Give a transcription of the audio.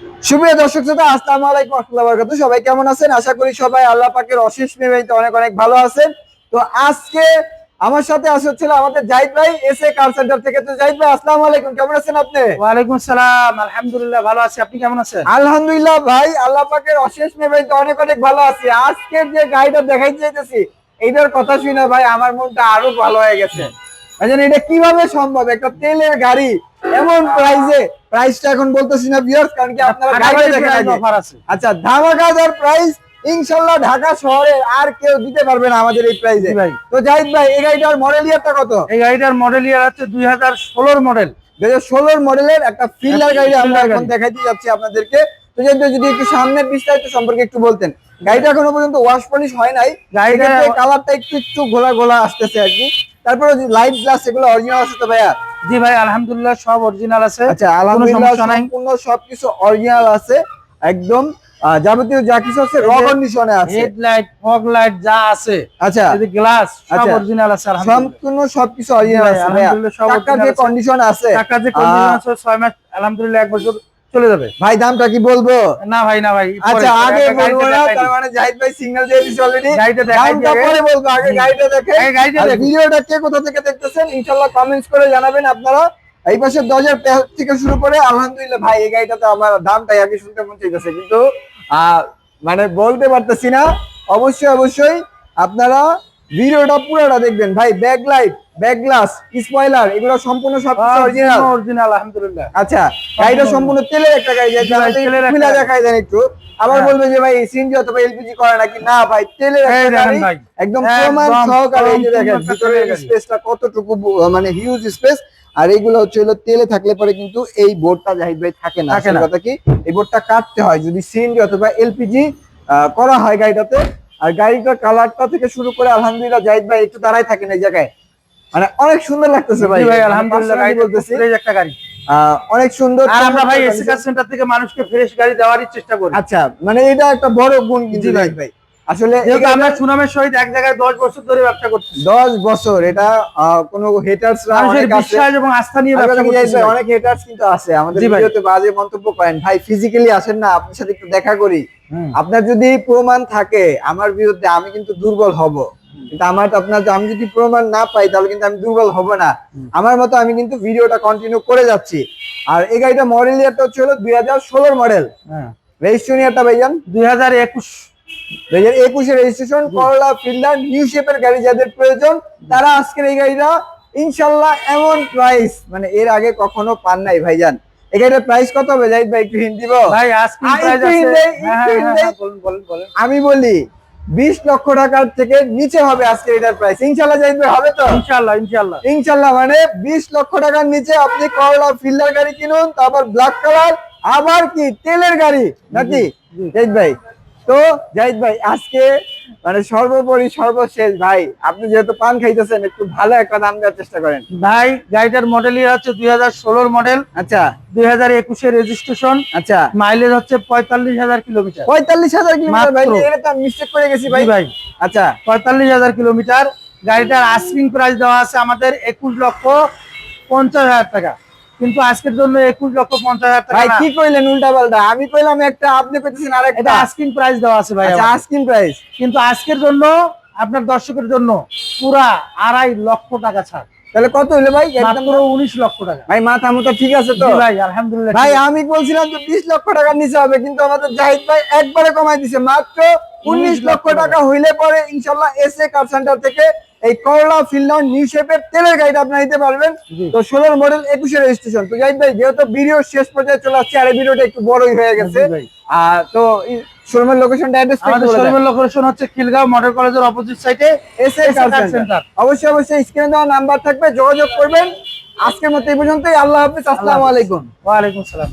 সুপ্রিয় দর্শক শ্রোতা আসসালামু আলাইকুম রহমতুল্লাহ বারাকাতুহু। সবাই কেমন আছেন? আশা করি সবাই আল্লাহ পাকের অশেষ মেহমানিতে অনেক অনেক ভালো আছেন। তো আজকে আমার সাথে আসা হচ্ছিল আমাদের জাহিদ ভাই এস এ কার সেন্টার থেকে। তো জাহিদ ভাই আসসালামু আলাইকুম কেমন আছেন আপনি? ওয়ালাইকুম সালাম আলহামদুলিল্লাহ ভালো আছি। আপনি কেমন আছেন? আলহামদুলিল্লাহ ভাই আল্লাহ পাকের অশেষ মেহমানিতে অনেক অনেক ভালো আছি। আজকে যে গাড়িটা দেখাইতে চাইতেছি এইটার কথা শুনে ভাই আমার মনটা আরও ভালো হয়ে গেছে। এটা কীভাবে সম্ভব? একটা তেলের গাড়ি এমন প্রাইসে প্রাইসটা এখন বলতেছি না ভিউয়ার্স কারণ কি আপনারা দেখেন অফার আছে। আচ্ছা ধামাকাদার প্রাইস ইনশাল্লাহ ঢাকা শহরে আর কেউ দিতে পারবে না আমাদের এই প্রাইসে জি ভাই। তো জাহিদ ভাই এই গাড়িটার মডেল ইয়ারটা কত? এই গাড়িটার মডেল ইয়ার হচ্ছে দুই হাজার ষোলোর মডেল দুই হাজার ষোলোর মডেলের একটা ফিল্ডার গাড়ি আমরা এখন গাড়ি। দেখাইতে যাচ্ছি আপনাদেরকে। তো জাহিদ যদি একটু সামনের বিস্তারিত সম্পর্কে একটু বলতেন। গাড়িটা এখনও পর্যন্ত ওয়াশ পলিশ হয় নাই। কালারটা একটু একটু ঘোলা ঘোলা আসতেছে আর কি। তারপরে লাইট গ্লাস এগুলো অরিজিনাল আছে তো ভাইয়া? জি ভাই আলহামদুলিল্লাহ সব অরিজিনাল আছে আচ্ছা আলহামদুলিল্লাহ সম্পূর্ণ সবকিছু অরিজিনাল আছে একদম যাবতীয় যা কিছু আছে র কন্ডিশনে আছে হেডলাইট ফগ লাইট যা আছে আচ্ছা এই গ্লাস সব আচ্ছা। অরিজিনাল আছে আলহামদুলিল্লাহ সম্পূর্ণ সবকিছু অরিজিনাল আছে আলহামদুলিল্লাহ সব টাকা যে। কন্ডিশন আছে টাকা যে কন্ডিশন আছে 6 মাস আলহামদুলিল্লাহ এক বছর চলে যাবে। ভাই দামটা কি বলব? না ভাই না ভাই আচ্ছা আগে বলব না তার মানে জাহিদ ভাই সিগন্যাল দিয়ে দিছে অলরেডি গাড়িটা দেখাই দামটা পরে বলব আগে গাড়িটা দেখে এই গাড়িটা দেখুন। ভিডিওটা কে কোথা থেকে দেখতেছেন ইনশাআল্লাহ কমেন্টস করে জানাবেন আপনারা। এই পাশে দরজার পেছন থেকে শুরু করে আলহামদুলিল্লাহ ভাই এই গাড়িটাতে আমার দামটাই আগে শুনতে মন চাইতেছে কিন্তু আহ, মানে বলতে পারতেছি না। অবশ্যই অবশ্যই আপনারা ভিডিওটা পুরোটা দেখবেন। ভাই back light back glass spoiler এগুলো সম্পূর্ণ সবকিছু অরিজিনাল অরিজিনাল আলহামদুলিল্লাহ। আচ্ছা গাড়িটা সম্পূর্ণ তেলের একটা গাড়ি একটা খুলে দেখাই দেন একটু। আবার হ্যাঁ। বলবে যে ভাই সিএনজি অথবা এলপিজি করে নাকি? না ভাই তেলের। একদম প্রমাণ সহকারে এই যে দেখেন ভিতরের স্পেসটা কতটুকু মানে হিউজ স্পেস আর এইগুলো হচ্ছে হলো তেলে থাকলে পরে কিন্তু এই বোর্ডটা জাহিদ ভাই থাকে না। থাকে আসল না। কথা কি? এই বোর্ডটা কাটতে হয়। যদি সিএনজি অথবা এলপিজি করা হয় গাড়িটাতে। আর গাড়িটার কালারটা থেকে শুরু করে আলহামদুলিল্লাহ জাহিদ ভাই একটু দাঁড়াই থাকেন এই জায়গায়। মানে অনেক সুন্দর লাগতেছে ভাই। ভাই মানে আলহামদুলিল্লাহ বলতেছি। fresh একটা গাড়ি। অনেক সুন্দর আর আমরা ভাই এসি কার সেন্টার থেকে মানুষকে ফ্রেশ গাড়ি দেওয়ারই চেষ্টা করি। আচ্ছা মানে এটা একটা বড় গুণ কিন্তু ভাই। ভাই। আসলে আমরা সুনামের সহিত এক জায়গায় দশ বছর ধরে ব্যবসা করছি দশ বছর এটা কোনো হেটার্স মানুষের বিশ্বাস এবং আস্থা নিয়ে ব্যবসা করতেছি ভাই। অনেক হেটার্স কিন্তু আছে। আমাদের ভিডিওতে বাজে মন্তব্য করেন। ভাই ফিজিক্যালি আসেন না আপনার সাথে একটু দেখা করি। আপনার যদি প্রমাণ থাকে আমার বিরুদ্ধে আমি কিন্তু দুর্বল হব। কিন্তু আমার তো আপনার আমি যদি প্রমাণ না পাই তাহলে কিন্তু আমি দুর্বল হব না। আমার মতো আমি কিন্তু ভিডিওটা কন্টিনিউ করে যাচ্ছি। আর এই গাড়িটা মডেল ইয়ারটা হচ্ছে হলো দুই হাজার ষোলোর মডেল। রেজিস্ট্রেশন ইয়ারটা ভাইজান? দুই হাজার একুশ। দুই হাজার একুশে রেজিস্ট্রেশন করলা ফিল্ডার নিউ শেপের গাড়ি যাদের প্রয়োজন তারা আজকের এই গাড়িটা ইনশাল্লাহ এমন প্রাইস মানে এর আগে কখনো পান নাই ভাইজান। প্রাইস কত হবে? জাহিদ ভাই একটু হিন্দি দিব। ভাই আজকে প্রাইস আছে। হিন্দি, হ্যাঁ হ্যাঁ। হ্যাঁ আমি বলি বিশ লক্ষ টাকার থেকে নিচে হবে আজকে এটার প্রাইস ইনশাল্লাহ জাহিদ হবে তো? ইনশাল্লাহ ইনশাল্লাহ ইনশাল্লাহ মানে বিশ লক্ষ টাকার নিচে আপনি করলা ফিল্ডার গাড়ি কিনুন তারপর ব্ল্যাক কালার আবার কি তেলের গাড়ি? নাকি। জাহিদ ভাই তো জাহিদ ভাই আজকে মানে সর্বোপরি সর্বশেষ ভাই আপনি যেহেতু পান খাইতেছেন একটু ভালো একটা দাম দেওয়ার চেষ্টা করেন। ভাই গাড়িটার মডেল হচ্ছে দুই হাজার ষোলোর মডেল আচ্ছা। দুই হাজার একুশের রেজিস্ট্রেশন আচ্ছা। মাইলেজ হচ্ছে পঁয়তাল্লিশ হাজার কিলোমিটার পঁয়তাল্লিশ হাজার কিলোমিটার ভাই এটা আমি মিস্টেক করে গেছি ভাই। ভাই। আচ্ছা। পঁয়তাল্লিশ হাজার কিলোমিটার গাড়িটার আস্কিং প্রাইস দেওয়া আছে আমাদের একুশ লক্ষ পঞ্চাশ হাজার টাকা। কিন্তু আজকের জন্য একুশ লক্ষ পঞ্চাশ হাজার ভাই কি কইলেন উল্টা পাল্টা? আমি কইলাম একটা আপনি কইতেছেন আর একটা আস্কিং প্রাইস দেওয়া আছে ভাই আচ্ছা আস্কিং প্রাইস কিন্তু আজকের জন্য আপনার দর্শকের জন্য পুরা আড়াই লক্ষ টাকা ছাড়। তাহলে কত হইল ভাই? মাত্র উনিশ লক্ষ টাকা। ভাই মাথা মতো ঠিক আছে তো? ভাই আলহামদুলিল্লাহ ভাই আমি বলছিলাম যে বিশ লক্ষ টাকার নিচে হবে কিন্তু আমাদের জাহিদ ভাই একবারে কমাই দিছে। মাত্র উনিশ লক্ষ টাকা হইলে পরে ইনশাল্লাহ এস এ কার সেন্টার থেকে এই করলা ফিল্ডার নিউ শেপের তেলের গাড়িটা নিতে পারবেন। তো ষোলোর মডেল একুশে রেজিস্ট্রেশন। তো জাহিদ ভাই যেহেতু ভিডিও শেষ পর্যায়ে চলে আসছে আর এই ভিডিওটা একটু বড়ই হয়ে গেছে। তো শোরুমের লোকেশনটা অ্যাড্রেস আমাদের শোরুমের লোকেশন হচ্ছে খিলগাঁও মডেল কলেজের অপোজিট সাইডে এসএ কার সেন্টার অবশ্যই অবশ্যই স্ক্রিনে দেওয়া নাম্বার থাকবে যোগাযোগ করবেন। আজকের মতো এই পর্যন্তই। আল্লাহ হাফিজ আসসালামু আলাইকুম। ওয়ালাইকুম সালাম